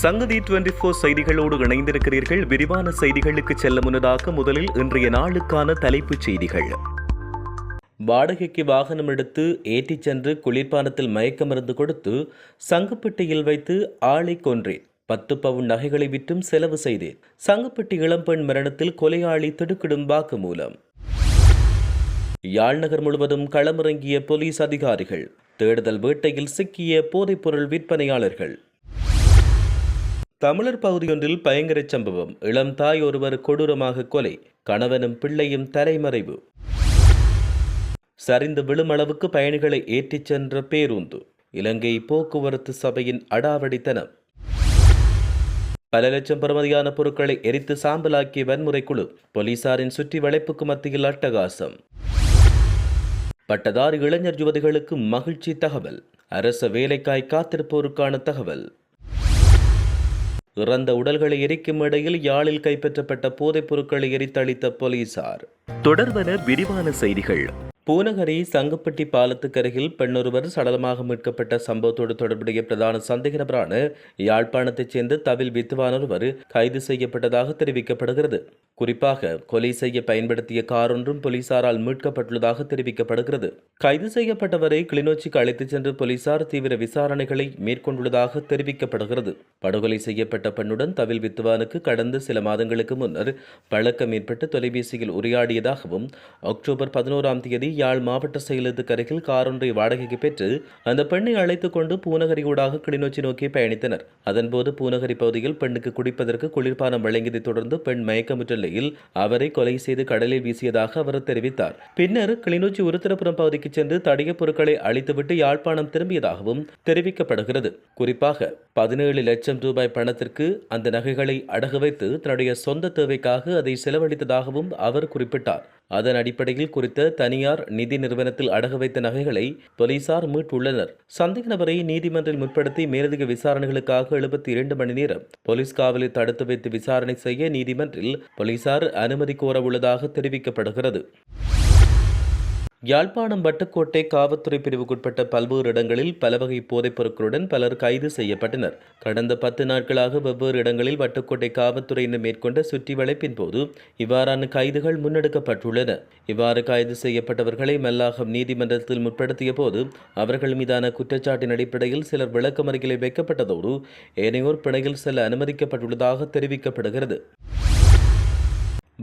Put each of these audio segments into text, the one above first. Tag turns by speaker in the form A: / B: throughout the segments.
A: சங்கதி twenty four செய்திகளோடு இணைந்திருக்கிறீர்கள். விரிவான செய்திகளுக்கு செல்ல முன்னதாக முதலில் இன்றைய நாளுக்கான தலைப்புச் செய்திகள். வாடகைக்கு வாகனம் எடுத்து ஏற்றிச் சென்று குளிர்பானத்தில் மயக்க மருந்து கொடுத்து சங்குப்பெட்டியில் வைத்து ஆளை கொன்றேன். பத்து பவுன் நகைகளை விற்றும் செலவு செய்தேன். சங்குப்பட்டி இளம்பெண் மரணத்தில் கொலையாளி திடுக்கிடும் வாக்குமூலம். யாழ்நகர் முழுவதும் களமிறங்கிய போலீஸ் அதிகாரிகள் தேடுதல் வேட்டையில் சிக்கிய போதைப்பொருள் விற்பனையாளர்கள். தமிழர் பகுதியொன்றில் பயங்கர சம்பவம். இளம் தாய் ஒருவர் கொடூரமாக கொலை. கணவனும் பிள்ளையும் தலைமறைவு. சரிந்து விழுமளவுக்கு பயணிகளை ஏற்றிச் சென்ற பேருந்து. இலங்கை போக்குவரத்து சபையின் அடாவடித்தனம். பல லட்சம் பெறுமதியான பொருட்களை எரித்து சாம்பலாக்கிய வன்முறை குழு போலீசாரின் சுற்றி வளைப்புக்கு மத்தியில் அட்டகாசம். பட்டதாரி இளைஞர் யுவதிகளுக்கு மகிழ்ச்சி தகவல். அரச வேலைக்காய் காத்திருப்போருக்கான தகவல். இறந்த உடல்களை எரிக்கும் இடையில் யாழில் கைப்பற்றப்பட்ட போதைப் பொருட்களை எரித்தளித்த போலீசார். தொடர்வன விரிவான செய்திகள். பூநகரி சங்கப்பட்டி பாலத்துக்கு அருகில் பெண்ணொருவர் சடலமாக மீட்கப்பட்ட சம்பவத்தோடு தொடர்புடைய பிரதான சந்தேக நபரான யாழ்ப்பாணத்தைச் சேர்ந்த தவில் வித்துவானொருவர் கைது செய்யப்பட்டதாக தெரிவிக்கப்படுகிறது. குறிப்பாக கொலை செய்ய பயன்படுத்திய கார் ஒன்றும் போலீசாரால் மீட்கப்பட்டுள்ளதாக தெரிவிக்கப்படுகிறது. கைது செய்யப்பட்டவரை கிளிநொச்சிக்கு அழைத்துச் சென்று போலீசார் தீவிர விசாரணைகளை மேற்கொண்டுள்ளதாக தெரிவிக்கப்படுகிறது. படுகொலை செய்யப்பட்ட பெண்ணுடன் தவில் வித்துவானுக்கு கடந்த சில மாதங்களுக்கு முன்னர் பழக்கம் ஏற்பட்டு தொலைபேசியில் உரையாடியதாகவும் அக்டோபர் பதினோராம் தேதி யாழ் மாவட்ட செயலகத்துக்கு அருகில் கார் ஒன்றை வாடகைக்கு பெற்று அந்த பெண்ணை அழைத்துக் கொண்டு பூநகரி ஊடாக கிளிநொச்சி நோக்கி பயணித்தனர். அதன்போது பூநகரி பகுதியில் பெண்ணுக்கு குடிப்பதற்கு குளிர்பானம் வழங்கியதைத் தொடர்ந்து பெண் மயக்கமுற்ற நிலையில் அவரை கொலை செய்து கடலில் வீசியதாக அவர் தெரிவித்தார். பின்னர் கிளிநொச்சி உருத்திரபுரம் பகுதிக்கு சென்று தடிய பொருட்களை அழித்துவிட்டு யாழ்ப்பாணம் திரும்பியதாகவும் தெரிவிக்கப்படுகிறது. குறிப்பாக பதினேழு லட்சம் ரூபாய் பணத்திற்கு அந்த நகைகளை அடகு வைத்து தன்னுடைய சொந்த தேவைக்காக அதை செலவழித்ததாகவும் அவர் குறிப்பிட்டார். அதன் அடிப்படையில் குறித்த தனியார் நிதி நிறுவனத்தில் அடகு வைத்த நகைகளை போலீசார் மீட்டுள்ளனர். சந்தேக நபரை நீதிமன்றில் முற்படுத்தி மேலதிக விசாரணைகளுக்காக எழுபத்தி இரண்டு மணி நேரம் போலீஸ் காவலில் தடுத்து வைத்து விசாரணை செய்ய நீதிமன்றில் போலீசார் அனுமதி கோர உள்ளதாக தெரிவிக்கப்படுகிறது. யாழ்ப்பாணம் வட்டுக்கோட்டை காவல்துறை பிரிவுக்குட்பட்ட பல்வேறு இடங்களில் பல வகை போதைப் பொருட்களுடன் பலர் கைது செய்யப்பட்டனர். கடந்த பத்து நாட்களாக வெவ்வேறு இடங்களில் வட்டுக்கோட்டை காவல்துறையினர் மேற்கொண்ட சுற்றி வளைப்பின் போது இவ்வாறான கைதுகள் முன்னெடுக்கப்பட்டுள்ளன. இவ்வாறு கைது செய்யப்பட்டவர்களை மல்லாகம் நீதிமன்றத்தில் முற்படுத்திய போது அவர்கள் மீதான குற்றச்சாட்டின் அடிப்படையில் சிலர் விளக்கமறிகளை வைக்கப்பட்டதோடு ஏனையோர் பிணையில் செல்ல அனுமதிக்கப்பட்டுள்ளதாக தெரிவிக்கப்படுகிறது.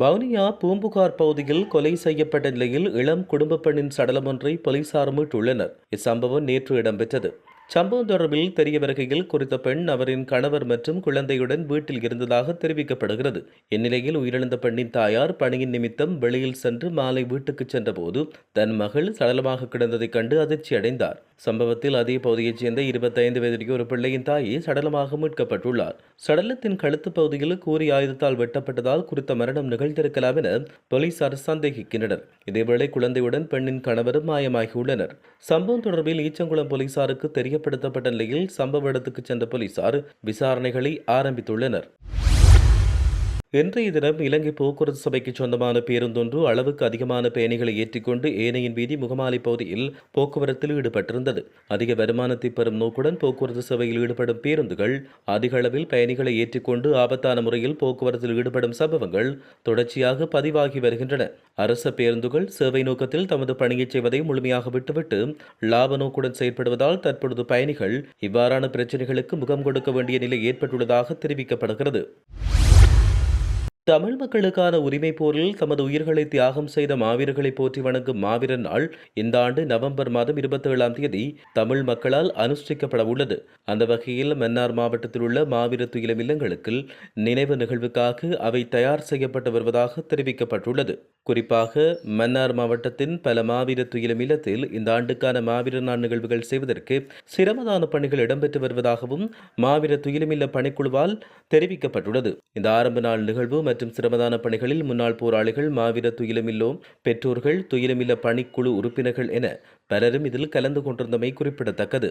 A: வவுனியா பூம்புகார் பகுதியில் கொலை செய்யப்பட்ட நிலையில் இளம் குடும்ப பெண்ணின் சடலம் ஒன்றை போலீசார் மீட்டுள்ளனர். இச்சம்பவம் நேற்று இடம்பெற்றது. சம்பவம் தொடர்பில் தெரிய வருகையில் குறித்த பெண் அவரின் கணவர் மற்றும் குழந்தையுடன் வீட்டில் இருந்ததாக தெரிவிக்கப்படுகிறது. இந்நிலையில் உயிரிழந்த பெண்ணின் தாயார் பணியின் நிமித்தம் வெளியில் சென்று மாலை வீட்டுக்கு சென்றபோது தன் மகள் சடலமாக கிடந்ததைக் கண்டு அதிர்ச்சி அடைந்தார். சம்பவத்தில் அதே பகுதியைச் சேர்ந்த இருபத்தைந்து வயதுடைய ஒரு பிள்ளையின் தாயை சடலமாக மீட்கப்பட்டுள்ளார். சடலத்தின் கழுத்து பகுதியில் கூறி ஆயுதத்தால் வெட்டப்பட்டதால் குறித்த மரணம் நிகழ்ந்திருக்கலாம் என போலீசார் சந்தேகிக்கின்றனர். இதேவேளை குழந்தையுடன் பெண்ணின் கணவரும் மாயமாகியுள்ளனர். சம்பவம் தொடர்பில் ஈச்சங்குளம் போலீசாருக்கு தெரியப்படுத்தப்பட்ட நிலையில் சம்பவ இடத்துக்கு சென்ற போலீசார் விசாரணைகளை ஆரம்பித்துள்ளனர். இன்றைய தினம் இலங்கை போக்குவரத்து சபைக்கு சொந்தமான பேருந்தொன்று அளவுக்கு அதிகமான பயணிகளை ஏற்றிக்கொண்டு ஏனையின் வீதி முகமாலை பகுதியில் போக்குவரத்தில் ஈடுபட்டிருந்தது. அதிக வருமானத்தை பெறும் நோக்குடன் போக்குவரத்து சபையில் ஈடுபடும் பேருந்துகள் அதிக அளவில் பயணிகளை ஏற்றிக்கொண்டு ஆபத்தான முறையில் போக்குவரத்தில் ஈடுபடும் சம்பவங்கள் தொடர்ச்சியாக பதிவாகி வருகின்றன. அரச பேருந்துகள் சேவை நோக்கத்தில் தமது பணியை செய்வதை முழுமையாக விட்டுவிட்டு லாப நோக்குடன் செயற்படுவதால் தற்பொழுது பயணிகள் இவ்வாறான பிரச்சனைகளுக்கு முகம் கொடுக்க வேண்டிய நிலை ஏற்பட்டுள்ளதாக தெரிவிக்கப்படுகிறது. தமிழ் மக்களுக்கான உரிமை போரில் தமது உயிர்களை தியாகம் செய்த மாவீரர்களை போற்றி வணங்கும் மாவீரர் நாள் இந்த ஆண்டு நவம்பர் மாதம் இருபத்தி ஏழாம் தேதி தமிழ் மக்களால் அனுஷ்டிக்கப்பட உள்ளது. அந்த வகையில் மன்னார் மாவட்டத்தில் உள்ள மாவீர துயிலம் இல்லங்களுக்கு நினைவு நிகழ்வுக்காக அவை தயார் செய்யப்பட்டு வருவதாக தெரிவிக்கப்பட்டுள்ளது. குறிப்பாக மன்னார் மாவட்டத்தின் பல மாவீர துயிலம் இல்லத்தில் இந்த ஆண்டுக்கான மாவீர நாள் நிகழ்வுகள் செய்வதற்கு சிரமதான பணிகள் இடம்பெற்று வருவதாகவும் மாவீர துயிலமில்ல பணிக்குழுவால் தெரிவிக்கப்பட்டுள்ளது. இந்த ஆரம்ப நாள் நிகழ்வு மற்றும் மற்றும் சிரமதான பணிகளில் முன்னாள் போராளிகள் மாவீர துயிலமில்லோம் பெற்றோர்கள் துயிலமில்ல பணிக்குழு உறுப்பினர்கள் என பலரும் இதில் கலந்து கொண்டிருந்தமை குறிப்பிடத்தக்கது.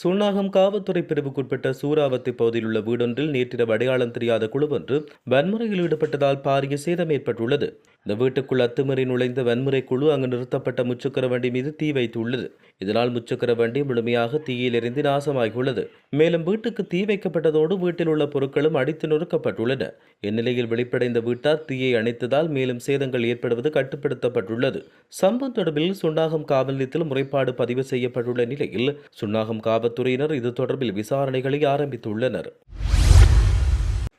A: சுன்னாகம் காவல்துறை பிரிவுக்குட்பட்ட சூறாவத்தி பகுதியில் உள்ள வீடொன்றில் நேற்றிரவு அடையாளம் தெரியாத குழு ஒன்று வன்முறையில் ஈடுபட்டதால் பாரிய சேதம் ஏற்பட்டுள்ளது. இந்த வீட்டுக்குள் அத்துமீறி நுழைந்த வன்முறை குழு அங்கு நிறுத்தப்பட்ட முச்சக்கர வண்டி மீது தீ வைத்துள்ளது. இதனால் முச்சக்கர வண்டி முழுமையாக தீயிலிருந்து நாசமாகியுள்ளது. மேலும் வீட்டுக்கு தீ வைக்கப்பட்டதோடு வீட்டில் உள்ள பொருட்களும் அடித்து நொறுக்கப்பட்டுள்ளன. இந்நிலையில் வெளிப்படைந்த வீட்டார் தீயை அணைத்ததால் மேலும் சேதங்கள் ஏற்படுவது கட்டுப்படுத்தப்பட்டுள்ளது. சம்பவம் தொடர்பில் சுன்னாகம் காவல் நிலையத்தில் முறைப்பாடு பதிவு செய்யப்பட்டுள்ள நிலையில் சுன்னாகம் காவல்துறையினர் இது தொடர்பில் விசாரணைகளை ஆரம்பித்துள்ளனர்.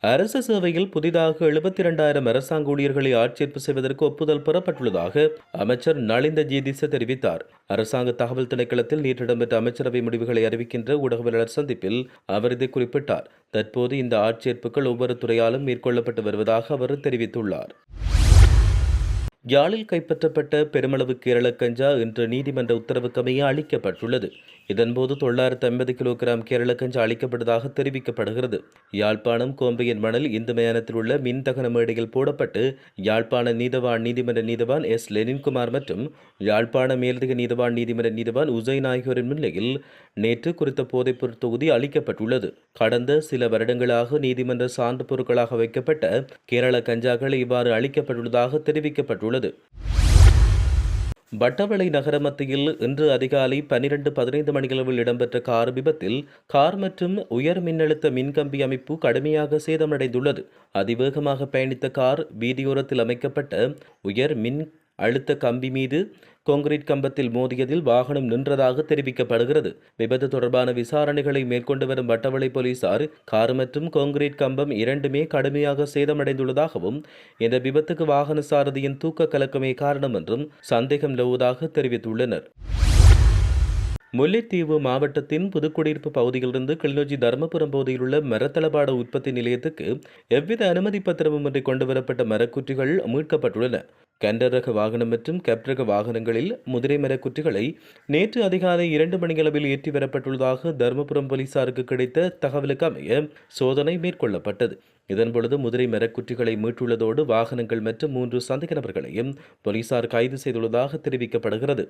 A: அரசு சேவையில் புதிதாக எழுபத்தி இரண்டாயிரம் அரசாங்க ஊழியர்களை ஆட்சேர்ப்பு செய்வதற்கு ஒப்புதல் பெறப்பட்டுள்ளதாக அமைச்சர் நளிந்த ஜீதிச தெரிவித்தார். அரசாங்க தகவல் திணைக்களத்தில் நேற்று இடம்பெற்ற அமைச்சரவை முடிவுகளை அறிவிக்கின்ற ஊடகவியலாளர் சந்திப்பில் அவர் இதை குறிப்பிட்டார். தற்போது இந்த ஆட்சேர்ப்புகள் ஒவ்வொரு துறையாலும் மேற்கொள்ளப்பட்டு வருவதாக அவர் தெரிவித்துள்ளார். யாழில் கைப்பற்றப்பட்ட பெருமளவு கேரள கஞ்சா இன்று நீதிமன்ற உத்தரவுக்கமைய அளிக்கப்பட்டுள்ளது. இதன்போது தொள்ளாயிரத்து ஐம்பது கிலோகிராம் கேரள கஞ்சா அளிக்கப்பட்டதாக தெரிவிக்கப்படுகிறது. யாழ்ப்பாணம் கோம்பையின் மணல் இந்து மயானத்தில் உள்ள மின் தகன மேடையில் போடப்பட்டு யாழ்ப்பாண நீதவான் நீதிமன்ற நீதவான் எஸ். லெனின்குமார் மற்றும் யாழ்ப்பாண மேலதிக நீதவான் நீதிமன்ற நீதவான் உசைன் ஆகியோரின் முன்னிலையில் நேற்று குறித்த போதைப்பொருள் தொகுதி அளிக்கப்பட்டுள்ளது. கடந்த சில வருடங்களாக நீதிமன்ற சான்று பொருட்களாக வைக்கப்பட்ட கேரள கஞ்சாக்கள் இவ்வாறு அளிக்கப்பட்டுள்ளதாக தெரிவிக்கப்பட்டுள்ளது. பட்டவளை நகர மத்தியில் இன்று அதிகாலை பனிரெண்டு பதினைந்து மணியளவில் இடம்பெற்ற கார் விபத்தில் கார் மற்றும் உயர் மின்னழுத்த மின்கம்பி அமைப்பு கடுமையாக சேதமடைந்துள்ளது. அதிவேகமாக பயணித்த கார் வீதியோரத்தில் அமைக்கப்பட்ட உயர் மின் அழுத்த கம்பி மீது கான்கிரீட் கம்பத்தில் மோதியதில் வாகனம் நின்றதாக தெரிவிக்கப்படுகிறது. விபத்து தொடர்பான விசாரணைகளை மேற்கொண்டு வரும் வட்டவளை போலீசார் கார் மற்றும் கான்கிரீட் கம்பம் இரண்டுமே கடுமையாக சேதமடைந்துள்ளதாகவும் இந்த விபத்துக்கு வாகன சாரதியின் தூக்க கலக்கமே காரணம் என்றும் சந்தேகம் நிலவுவதாக தெரிவித்துள்ளனர். முல்லைத்தீவு மாவட்டத்தின் புதுக்குடியிருப்பு பகுதியிலிருந்து கிளிநொச்சி தர்மபுரம் பகுதியில் உள்ள மரத்தளபாட உற்பத்தி நிலையத்துக்கு எவ்வித அனுமதி பத்திரமும் இன்றி கொண்டுவரப்பட்ட மரக்குற்றிகள் மீட்கப்பட்டுள்ளன. கண்டரக ரக வாகனம் மற்றும் கப்ரக வாகனங்களில் முதிரை மரக்குற்றிகளை நேற்று அதிகாலை இரண்டு மணியளவில் ஏற்றி வரப்பட்டுள்ளதாக தருமபுரம் போலீசாருக்கு கிடைத்த தகவலுக்கு அமைய சோதனை மேற்கொள்ளப்பட்டது. இதன்பொழுது முதிரை மரக்குற்றிகளை மீட்டுள்ளதோடு வாகனங்கள் மற்றும் மூன்று சந்தேக நபர்களையும் போலீசார் கைது செய்துள்ளதாக தெரிவிக்கப்படுகிறது.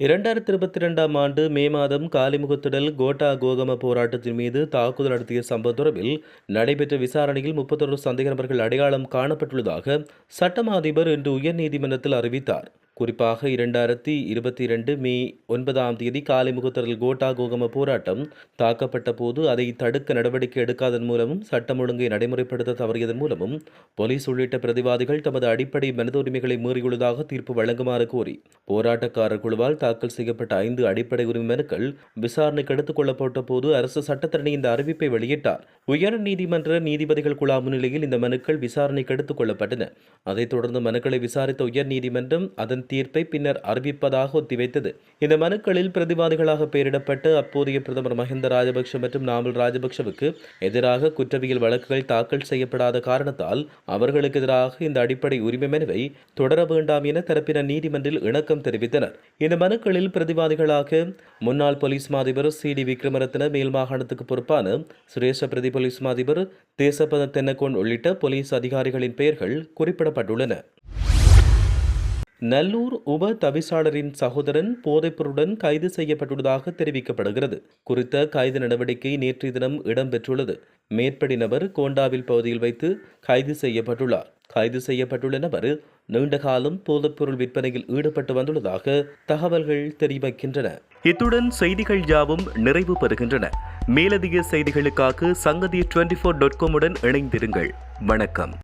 A: இரண்டாயிரத்தி இருபத்தி ரெண்டாம் ஆண்டு மே மாதம் காலிமுகத்திடல் கோட்டா கோகம போராட்டத்தின் மீது தாக்குதல் நடத்திய சம்பவம் தொடர்பில் நடைபெற்ற விசாரணையில் முப்பத்தொரு சந்தேக நபர்கள் அடையாளம் காணப்பட்டுள்ளதாக சட்டமா அதிபர் இன்று உயர்நீதிமன்றத்தில் அறிவித்தார். குறிப்பாக இரண்டாயிரத்தி இருபத்தி இரண்டு மே ஒன்பதாம் தேதி காலை முகத்தரில் கோட்டா கோகம போராட்டம் தாக்கப்பட்ட போது அதை தடுக்க நடவடிக்கை எடுக்காதன் மூலமும் சட்டம் ஒழுங்கை நடைமுறைப்படுத்த தவறியதன் மூலமும் போலீஸ் உள்ளிட்ட பிரதிவாதிகள் தமது அடிப்படை மனித உரிமைகளை மீறியுள்ளதாக தீர்ப்பு வழங்குமாறு கோரி போராட்டக்காரர் குழுவால் தாக்கல் செய்யப்பட்ட ஐந்து அடிப்படை உரிமை மனுக்கள் விசாரணைக்கு எடுத்துக் கொள்ளப்பட்ட போது அரசு சட்டத்தரணி இந்த அறிவிப்பை வெளியிட்டார். உயர் நீதிமன்ற நீதிபதிகள் குழா முன்னிலையில் இந்த மனுக்கள் விசாரணைக்கு எடுத்துக் கொள்ளப்பட்டன. அதைத் தொடர்ந்து மனுக்களை விசாரித்த உயர் நீதிமன்றம் அதன் தீர்ப்பை பின்னர் அறிவிப்பதாக ஒத்திவைத்தது. இந்த மனுக்களில் பிரதிவாதிகளாக பெயரிடப்பட்டு அப்போதைய பிரதமர் மஹிந்த ராஜபக்ஷ மற்றும் நாமல் ராஜபக்ஷவுக்கு எதிராக குற்றவியல் வழக்குகள் தாக்கல் செய்யப்படாத காரணத்தால் அவர்களுக்கு எதிராக இந்த அடிப்படை உரிமை மனுவை தொடர வேண்டாம் என தரப்பினர் நீதிமன்றில் இணக்கம் தெரிவித்தனர். இந்த மனுக்களில் பிரதிவாதிகளாக முன்னாள் போலீஸ் மாதிபர் சி டி விக்ரமரத்ன மேல் மாகாணத்துக்கு பொறுப்பான சுரேஷ பிரதி போலீஸ் மாதிபர் தேசபத தென்னகோன் உள்ளிட்ட போலீஸ் அதிகாரிகளின் பெயர்கள் குறிப்பிடப்பட்டுள்ளன. நல்லூர் உப தவிசாளரின் சகோதரன் போதைப்பொருளுடன் கைது செய்யப்பட்டுள்ளதாக தெரிவிக்கப்படுகிறது. குறித்த கைது நடவடிக்கை நேற்றைய தினம் இடம்பெற்றுள்ளது. மேற்படி நபர் கோண்டாவில் பகுதியில் வைத்து கைது செய்யப்பட்டுள்ளார். கைது செய்யப்பட்டுள்ள நபர் நீண்ட காலம் போதைப்பொருள் விற்பனையில் ஈடுபட்டு வந்துள்ளதாக தகவல்கள் தெரிவிக்கின்றன. இத்துடன் செய்திகள் யாவும் நிறைவு பெறுகின்றன. மேலதிக செய்திகளுக்காக சங்கதி டுவெண்டி ஃபோர் டாட் காமுடன் இணைந்திருங்கள். வணக்கம்.